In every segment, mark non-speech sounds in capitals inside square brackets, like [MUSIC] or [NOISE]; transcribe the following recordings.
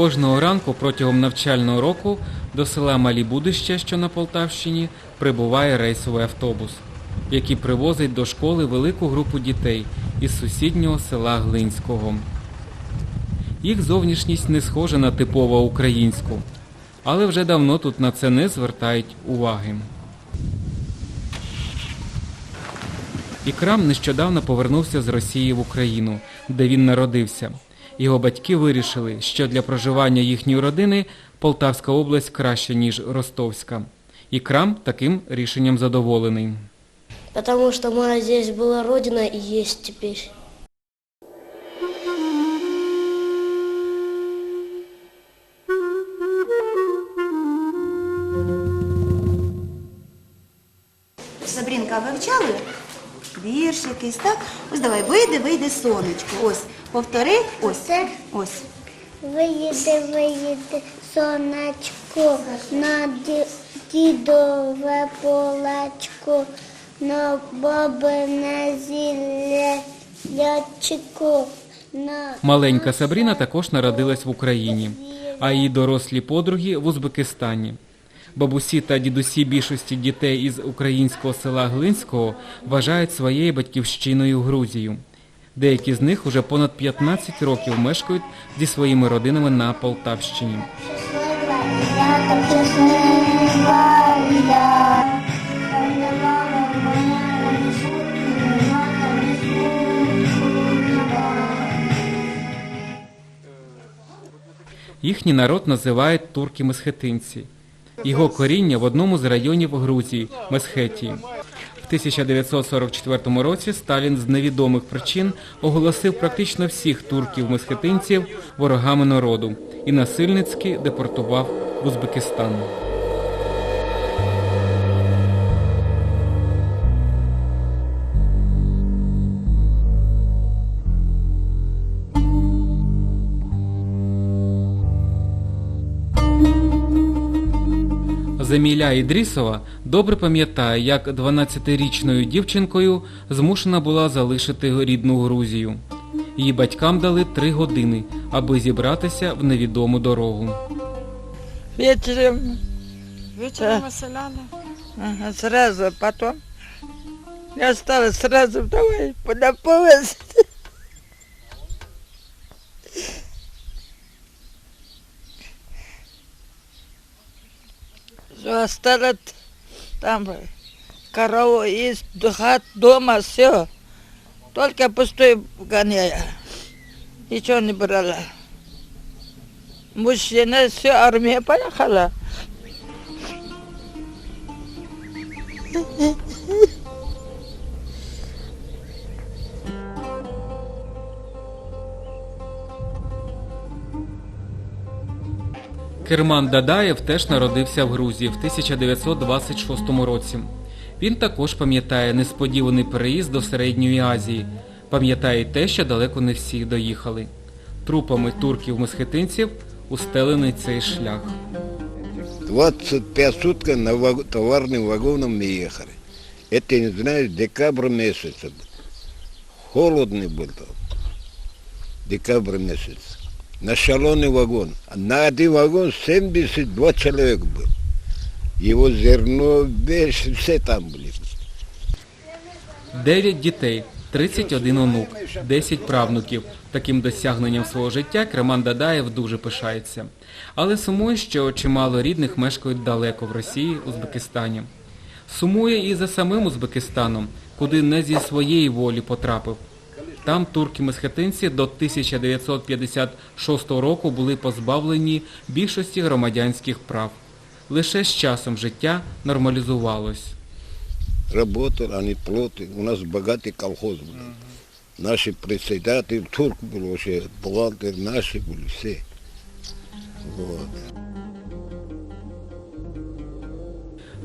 Кожного ранку протягом навчального року до села Малі Будища, що на Полтавщині, прибуває рейсовий автобус, який привозить до школи велику групу дітей із сусіднього села Глинського. Їх зовнішність не схожа на типово українську, але вже давно тут на це не звертають уваги. Ікрам нещодавно повернувся з Росії в Україну, де він народився. Його батьки вирішили, що для проживання їхньої родини Полтавська область краще, ніж Ростовська. Ікрам таким рішенням задоволений. Потому что моя здесь была родина и есть теперь. Сабрінка, а вивчали? Вірш якийсь, так? Ось давай, вийде, вийде сонечко. Ось, повтори, ось, Це ось. виїде, виїде сонечко на ді- дідове полечко, на бабине зіллячко, на Маленька Сабріна також народилась в Україні, а її дорослі подруги в Узбекистані. Бабусі та дідусі більшості дітей із українського села Глинського вважають своєю батьківщиною Грузію. Деякі з них уже понад 15 років мешкають зі своїми родинами на Полтавщині. Їхній народ називають турки-месхетинці. Його коріння в одному з районів Грузії Месхетії. В 1944 році Сталін з невідомих причин оголосив практично всіх турків-месхетинців ворогами народу і насильницьки депортував в Узбекистан. Заміля Ідрісова добре пам'ятає, як 12-річною дівчинкою змушена була залишити рідну Грузію. Її батькам дали три години, аби зібратися в невідому дорогу. Вечером Вечером выселяли. ага, сразу, потом я стала сразу давай на осталось там корову есть, хат, дома, все. Только пустой гоняя. Ничего не брала. Мужчина, все, армия поехала. Керман Дадаєв теж народився в Грузії в 1926 році. Він також пам'ятає несподіваний переїзд до Середньої Азії, пам'ятає й те, що далеко не всі доїхали. Трупами турків-месхетинців устелений цей шлях. 25 суток на ваг- товарным вагоном мы ехали. Это, я не знаю, декабрь месяц. Холодный был там. Декабрь месяц. На шалоный вагон. А На один вагон 72 человек был. Его зерно, вещь, все там были. Дев'ять дітей, 31 онук, 10 правнуків. Таким досягненням свого життя Креман Дадаєв дуже пишається. Але сумує, що чимало рідних мешкають далеко в Росії, Узбекистані. Сумує і за самим Узбекистаном, куди не зі своєї волі потрапив. Там турки-месхетинці до 1956 року були позбавлені більшості громадянських прав. Лише з часом життя нормалізувалось. Работал, они плоты. У нас богатый колхоз был. Наши председатели, турк был вообще, бухгалтер наши были все. Вот.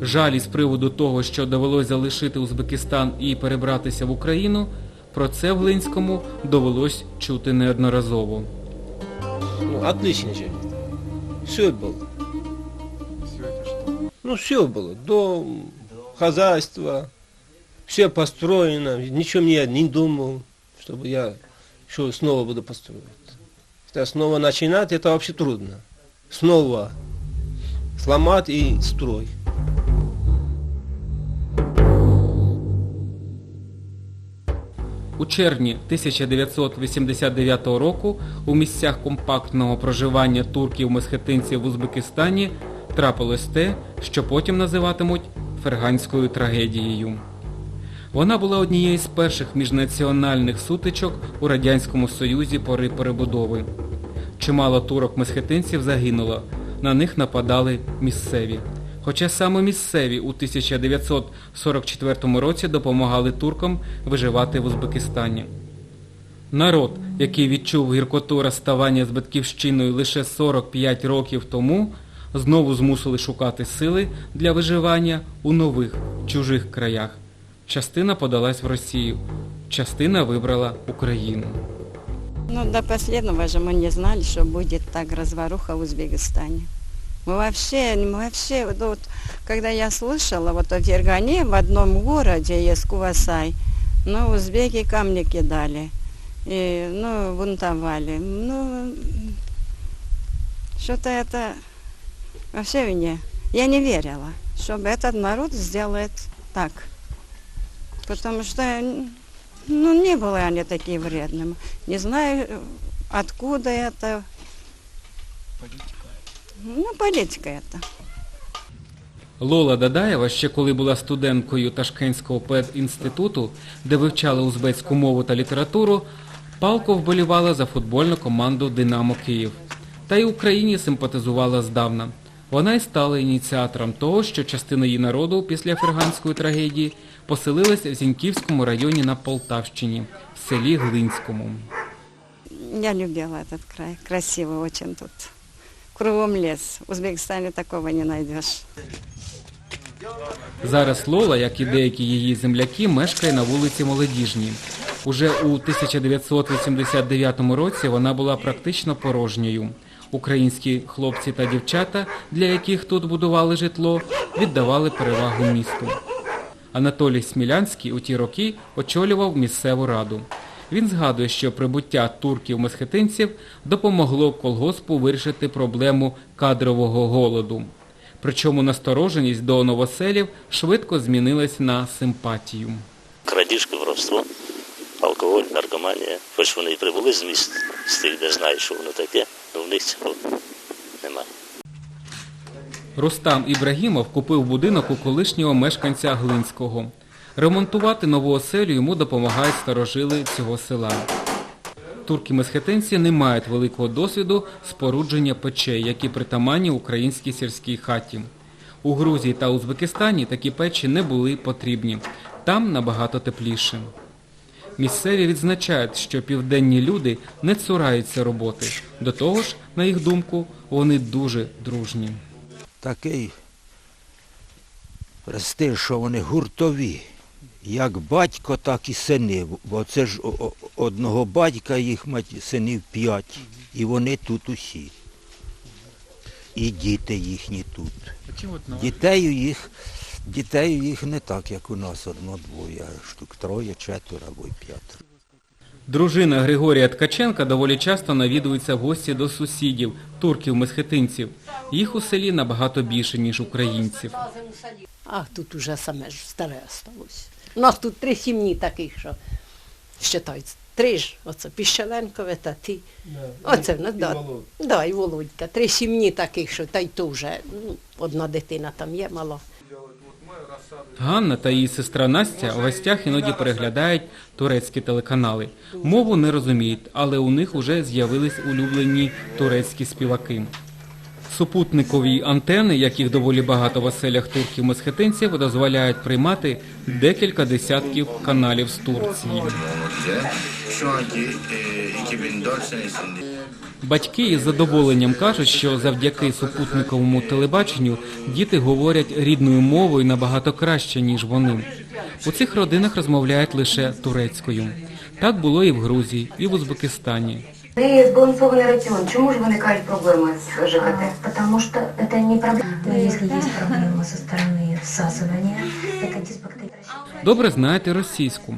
Жаль із приводу того, що довелось залишити Узбекистан і перебратися в Україну, про це в Глинському довелось чути неодноразово. Ну, отличнейший. Все было. Ну, все было. Дом, хозяйство, все построено. Ничего мне я не думал, чтобы я еще снова буду построить. Это снова начинать, это вообще трудно. Снова сломать и строй. У червні 1989 року у місцях компактного проживання турків-месхетинців в Узбекистані трапилось те, що потім називатимуть ферганською трагедією. Вона була однією з перших міжнаціональних сутичок у Радянському Союзі пори перебудови. Чимало турок-месхетинців загинуло, на них нападали місцеві. Хоча саме місцеві у 1944 році допомагали туркам виживати в Узбекистані. Народ, який відчув гіркоту розставання з батьківщиною лише 45 років тому, знову змусили шукати сили для виживання у нових чужих краях. Частина подалась в Росію, частина вибрала Україну. Ну, до последнего же мы не знали, что будет так разваруха в Узбекистане. Мы вообще, мы вообще, вот, вот, когда я слышала, вот в Фергане, в одном городе есть Кувасай, ну, узбеки камни кидали, и, ну, бунтовали. Ну, что-то это вообще мне, я не верила, чтобы этот народ сделает так. Потому что, ну, не были они такие вредными. Не знаю, откуда это. Ну, политика это. Лола Дадаєва, ще коли була студенткою Ташкентського педінституту, де вивчала узбецьку мову та літературу, палко вболівала за футбольну команду Динамо Київ. Та й Україні симпатизувала здавна. Вона й стала ініціатором того, що частина її народу після ферганської трагедії поселилась в Зіньківському районі на Полтавщині, в селі Глинському. Я любила этот край. Красиво очень тут. Кругом лес. В Узбекистане такого не найдешь. Зараз Лола, як і деякі її земляки, мешкає на вулиці Молодіжній. Уже у 1989 році вона була практично порожньою. Українські хлопці та дівчата, для яких тут будували житло, віддавали перевагу місту. Анатолій Смілянський у ті роки очолював місцеву раду. Він згадує, що прибуття турків-месхетинців допомогло колгоспу вирішити проблему кадрового голоду. Причому настороженість до новоселів швидко змінилась на симпатію. крадіжки, воровство, алкоголь, наркоманія. Хоч вони і прибули з міст, з тих, де знають, що воно таке, але в них цього немає. Рустам Ібрагімов купив будинок у колишнього мешканця Глинського. Ремонтувати нову оселю йому допомагають старожили цього села. Турки-месхетинці не мають великого досвіду спорудження печей, які притаманні українській сільській хаті. У Грузії та Узбекистані такі печі не були потрібні. Там набагато тепліше. Місцеві відзначають, що південні люди не цураються роботи. До того ж, на їх думку, вони дуже дружні. такий престиж, що вони гуртові. Як батько, так і сини. Бо це ж одного батька їх мать, синів п'ять. І вони тут усі. І діти їхні тут. Дітей у їх, дітей у їх не так, як у нас одно-двоє, а штук троє, четверо або й п'ятеро. Дружина Григорія Ткаченка доволі часто навідується в гості до сусідів, турків-месхетинців. Їх у селі набагато більше, ніж українців. А тут уже саме ж старе осталось. У нас тут три сім'ї таких, що вважаються. Три ж, оце Піщаленкове та ти. Оце в нас, да, да, і Володька. Три сім'ї таких, що та й то вже ну, одна дитина там є мала. Ганна та її сестра Настя в гостях іноді переглядають турецькі телеканали. Мову не розуміють, але у них уже з'явились улюблені турецькі співаки. Супутникові антени, яких доволі багато в оселях турків-месхетинців, дозволяють приймати декілька десятків каналів з Турції. Şu anki 2004 senesinde Батьки із задоволенням кажуть, що завдяки супутниковому телебаченню діти говорять рідною мовою набагато краще, ніж вони. У цих родинах розмовляють лише турецькою. Так було і в Грузії, і в Узбекистані. Де збалансований раціон? Чому ж виникають проблеми з ЖКТ? Потому что это не проблема. Но если есть проблема со стороны всасывания, это дисбактерия. Добре знаєте російську.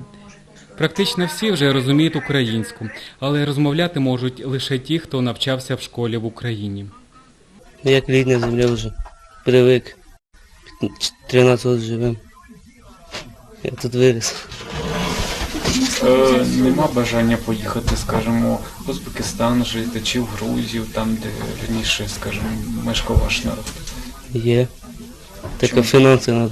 Практично всі вже розуміють українську, але розмовляти можуть лише ті, хто навчався в школі в Україні. Як рідна земля вже. Привик. 13 років живем. Я тут виріс. Е, нема бажання поїхати, скажімо, в Узбекистан жити чи в Грузію, там, де раніше, скажімо, мешкав ваш народ. Є. Тільки Чому? фінанси треба.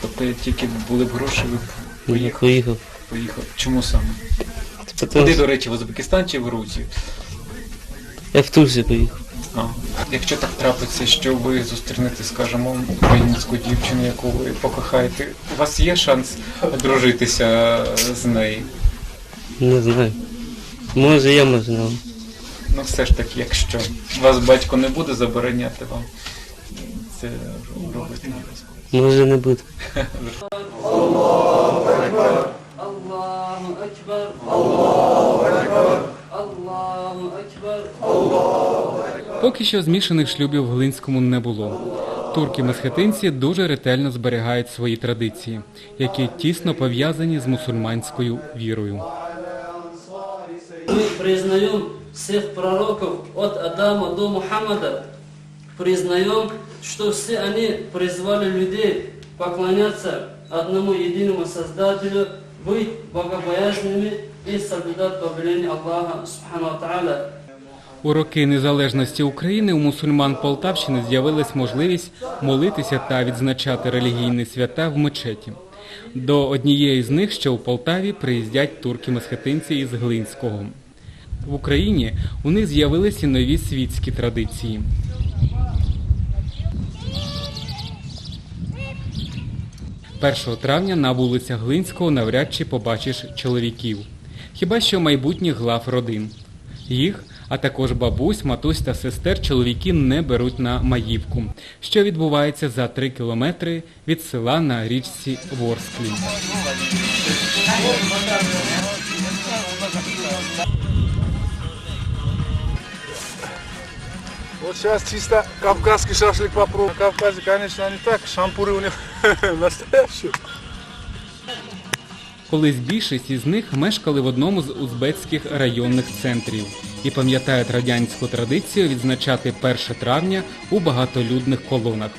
Тобто тільки були б гроші, ви б Поїхав. Поїхав. поїхав. Чому саме? Куди, до речі, в Узбекистан чи в Грузію? Я в Турцію поїхав. А, якщо так трапиться, що ви зустрінете, скажімо, українську дівчину, яку ви покохаєте, у вас є шанс одружитися з нею? Не знаю. Може я, не. Ну все ж таки, якщо вас батько не буде забороняти вам це робити. Може не буде. Аллаху Акбар. Аллаху Акбар. Аллаху Акбар. Поки що змішаних шлюбів в Глинському не було. Турки-месхетинці дуже ретельно зберігають свої традиції, які тісно пов'язані з мусульманською вірою. Мы признаем всех пророков от Адама до Мухаммада. Признаем, что все они призвали людей поклоняться одному единому Создателю, быть богобоязненными и соблюдать повеление Аллаха Субхану Ва Та'аля. У роки незалежності України у мусульман Полтавщини з'явилась можливість молитися та відзначати релігійні свята в мечеті. До однієї з них, що у Полтаві, приїздять турки-месхетинці із Глинського. В Україні у них з'явилися нові світські традиції. Першого травня на вулицях Глинського навряд чи побачиш чоловіків, хіба що майбутніх глав родин. Їх, а також бабусь, матусь та сестер чоловіки не беруть на Маївку, що відбувається за три кілометри від села на річці Ворсклі. Вот сейчас чисто кавказский шашлык попробуем. На Кавказе, конечно, они так, шампуры у них [LAUGHS] настоящие. Колись більшість із них мешкали в одному з узбецьких районних центрів і пам'ятають радянську традицію відзначати 1 травня у багатолюдних колонах.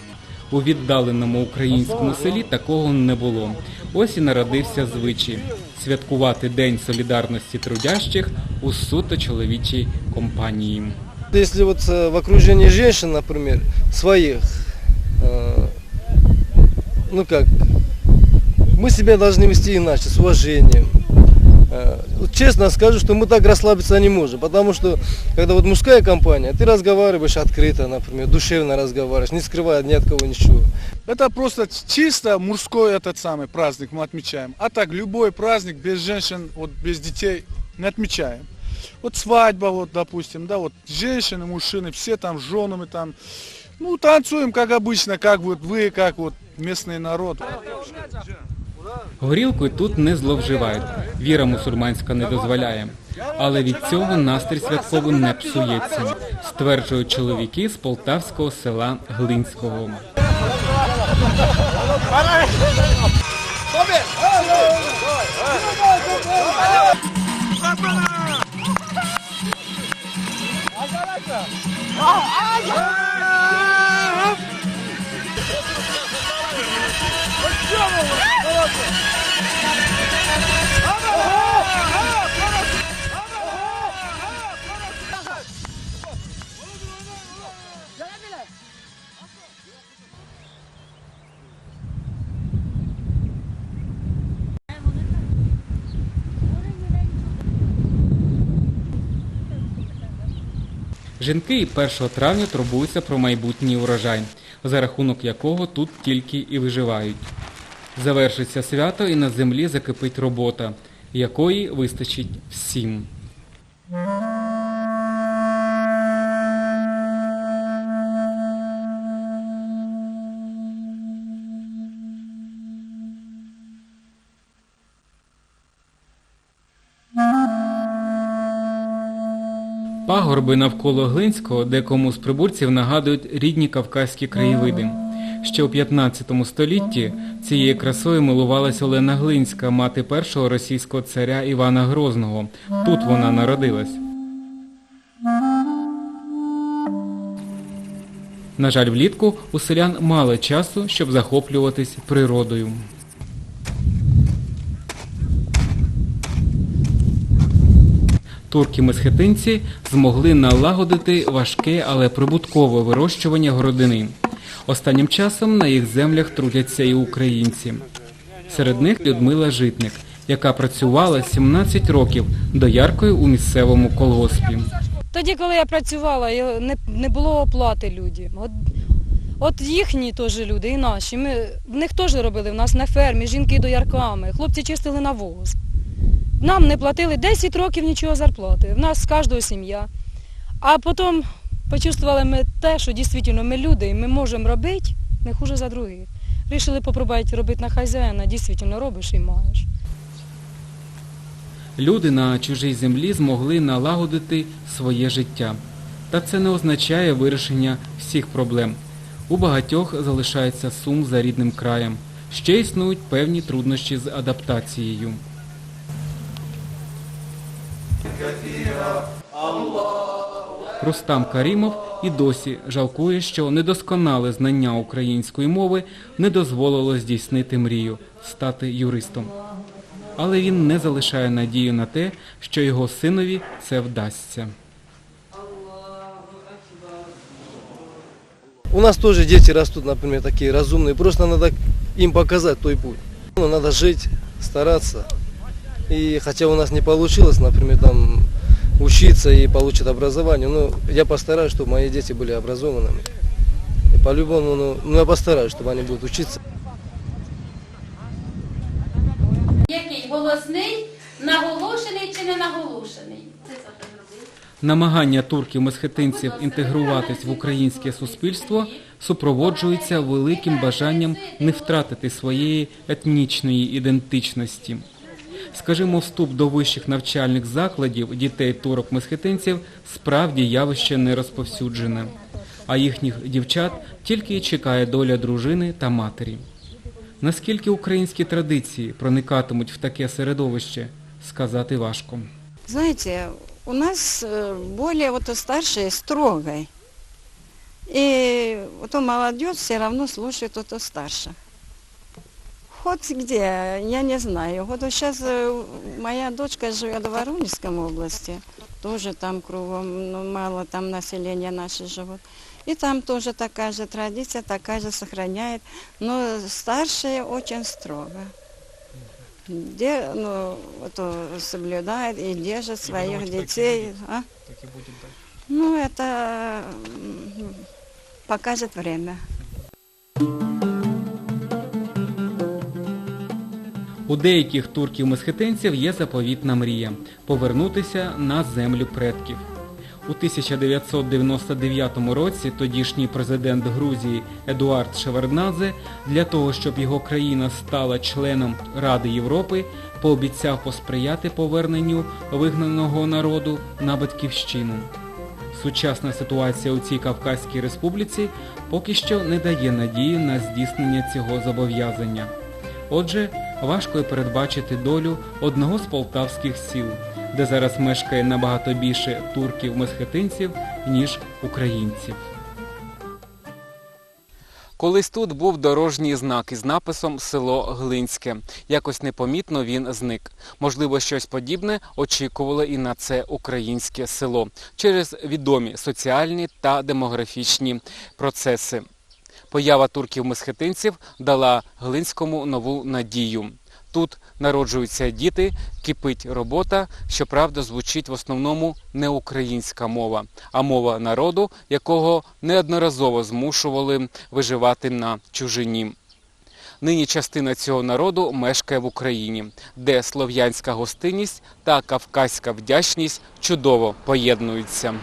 У віддаленому українському селі такого не було. Ось і народився звичай святкувати День солідарності трудящих у суто чоловічій компанії. Вот э, в окружении женщин, например, своих, э, ну как, мы себя должны вести иначе, с уважением. Э, честно скажу, что мы так расслабиться не можем, потому что, когда вот мужская компания, ты разговариваешь открыто, например, душевно разговариваешь, не скрывая ни от кого ничего. Это просто чисто мужской этот самый праздник мы отмечаем. А так любой праздник без женщин, вот без детей не отмечаем. Вот свадьба, вот, допустим, да, вот женщины, мужчины, все там с женами там, ну, танцуем, как обычно, как вот вы, как вот местный народ. Горілкою тут не зловживають, віра мусульманська не дозволяє. Але від цього настрій святковий не псується, стверджують чоловіки з полтавського села Глинського. Жінки і 1 травня турбуються про майбутній урожай, за рахунок якого тут тільки і виживають. Завершиться свято і на землі закипить робота, якої вистачить всім. Пагорби навколо Глинського декому з прибульців нагадують рідні кавказькі краєвиди. Ще у 15 столітті цією красою милувалась Олена Глинська, мати першого російського царя Івана Грозного. Тут вона народилась. На жаль, влітку у селян мало часу, щоб захоплюватись природою. Турки-месхетинці змогли налагодити важке, але прибуткове вирощування городини. Останнім часом на їх землях трудяться і українці. Серед них Людмила Житник, яка працювала 17 років дояркою у місцевому колгоспі. Тоді, коли я працювала, не, було оплати. От, от їхні теж люди, і наші. Ми, в них теж робили, в нас на фермі, жінки доярками, хлопці чистили навоз. Нам не платили 10 років нічого зарплати. В нас з кожного сім'я. А потім почувствували ми те, що дійсно ми люди, і ми можемо робити не хуже за других. Рішили попробувати робити на хазяїна, дійсно робиш і маєш. Люди на чужій землі змогли налагодити своє життя. Та це не означає вирішення всіх проблем. У багатьох залишається сум за рідним краєм. Ще існують певні труднощі з адаптацією. Рустам Карімов і досі жалкує, що недосконале знання української мови не дозволило здійснити мрію стати юристом. Але він не залишає надію на те, що його синові це вдасться. У нас тоже дети растут, например, такие разумные. Просто надо им показать той путь. Ну, Надо жить, стараться. И хотя у нас не получилось, например, там учиться и получить образование, но я постараюсь, чтобы мои дети были образованными. И по-любому, ну, ну, я постараюсь, чтобы они будут учиться. Який голосний, наголошений чи не наголошений? Намагання турків-месхетинців інтегруватись в українське суспільство супроводжується великим бажанням не втратити своєї етнічної ідентичності. Скажімо, вступ до вищих навчальних закладів дітей турок-месхетинців справді явище не розповсюджене, а їхніх дівчат тільки чекає доля дружини та матері. Наскільки українські традиції проникатимуть в таке середовище, сказати важко. Знаете, у нас э, более вот старшие строгой. И вот молодежь все равно слушает вот старших. Хоть где, я не знаю. Вот сейчас моя дочка живет в Воронежской области, тоже там кругом, ну, мало там населения наше живут. И там тоже такая же традиция, такая же сохраняет. Но старшие очень строго. Где, ну, это соблюдает и держит своих детей. А? Ну, это покажет время. У деяких турків-месхетинців є заповітна мрія повернутися на землю предків. У 1999 році тодішній президент Грузії Едуард Шеварднадзе для того, щоб його країна стала членом Ради Європи, пообіцяв посприяти поверненню вигнаного народу на батьківщину. Сучасна ситуація у цій Кавказькій республіці поки що не дає надії на здійснення цього зобов'язання. Отже, важко й передбачити долю одного з полтавських сіл, де зараз мешкає набагато більше турків-месхетинців, ніж українців. Колись тут був дорожній знак із написом Село Глинське. Якось непомітно він зник. Можливо, щось подібне очікувало і на це українське село через відомі соціальні та демографічні процеси. Поява турків-месхетинців дала Глинському нову надію. Тут народжуються діти, кипить робота, щоправда, звучить в основному не українська мова, а мова народу, якого неодноразово змушували виживати на чужині. Нині частина цього народу мешкає в Україні, де слов'янська гостинність та кавказька вдячність чудово поєднуються.